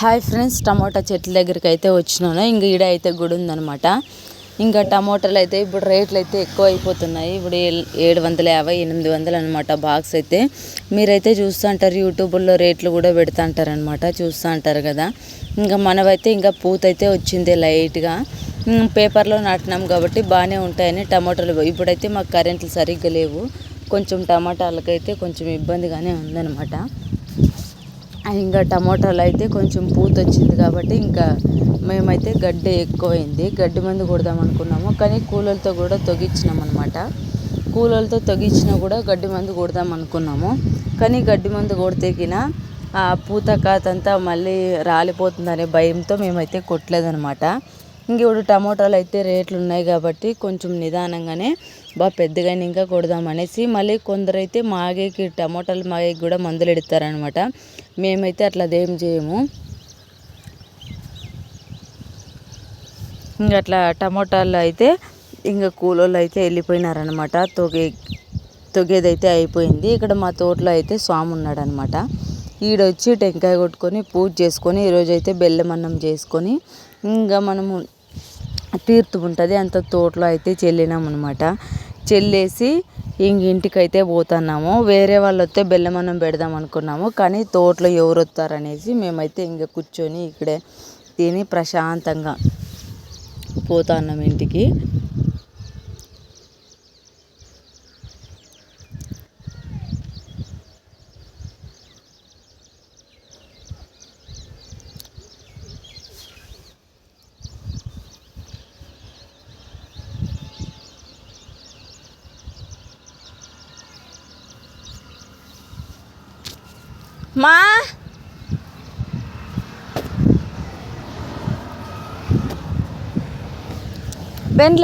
Hi friends టమాటా చెట్ల దగ్గరికి అయితే వచ్చినాను. ఇంక ఈడ అయితే గుడి ఉందనమాట ఇంకా టమాటాలు అయితే ఇప్పుడు రేట్లు అయితే ఎక్కువ అయిపోతున్నాయి. ఇప్పుడు ఏడు వందల యాభై ఎనిమిది వందలు అనమాట బాక్స్ అయితే. మీరైతే చూస్తూ ఉంటారు యూట్యూబ్లో రేట్లు కూడా పెడతా అంటారనమాట చూస్తూ ఉంటారు కదా. ఇంకా మనవైతే ఇంకా పూత అయితే వచ్చింది లైట్గా. పేపర్లో నాటినాం కాబట్టి బాగానే ఉంటాయని టమాటాలు. ఇప్పుడైతే మాకు కరెంట్లు సరిగ్గా లేవు. కొంచెం టమాటాలకైతే కొంచెం ఇబ్బందిగానే ఉందన్నమాట. ఇంకా టమోటాలు అయితే కొంచెం పూత వచ్చింది కాబట్టి ఇంకా మేమైతే గడ్డి ఎక్కువైంది. గడ్డి మందు కొడదాం అనుకున్నాము. కానీ కూలలతో కూడా తొగించినాం అనమాట కూలలతో తొగించినా కూడా గడ్డి మందు కొడదాం అనుకున్నాము. కానీ గడ్డి మందు కొడితేగిన ఆ పూత కాతంతా మళ్ళీ రాలిపోతుందనే భయంతో మేమైతే కొట్టలేదనమాట ఇంక ఇప్పుడు టమోటాలు అయితే రేట్లు ఉన్నాయి కాబట్టి కొంచెం నిదానంగానే బాగా పెద్దగా ఇంకా కొడదామనేసి మళ్ళీ కొందరైతే మాగేకి టమోటాలు మాగేకి కూడా మందులు ఎడతారనమాట మేమైతే అట్లా అదేం చేయము. ఇంక అట్లా టమోటాలు అయితే ఇంకా కూలోళ్ళు అయితే వెళ్ళిపోయినారనమాట తొగే తొగేదైతే అయిపోయింది. ఇక్కడ మా తోటలో అయితే స్వామి ఉన్నాడనమాట ఈడొచ్చి టెంకాయ కొట్టుకొని పూజ చేసుకొని ఈరోజు అయితే బెల్లం అన్నం చేసుకొని ఇంకా మనము తీర్థం ఉంటుంది. అంత తోటలో అయితే చెల్లినాం అనమాట చెల్లేసి ఇంక ఇంటికైతే పోతున్నాము. వేరే వాళ్ళు వస్తే బెల్లమన్నం పెడదాం అనుకున్నాము. కానీ తోటలో ఎవరు వస్తారనేసి మేమైతే ఇంక కూర్చొని ఇక్కడే తిని ప్రశాంతంగా పోతున్నాం ఇంటికి. మా బెండ్ల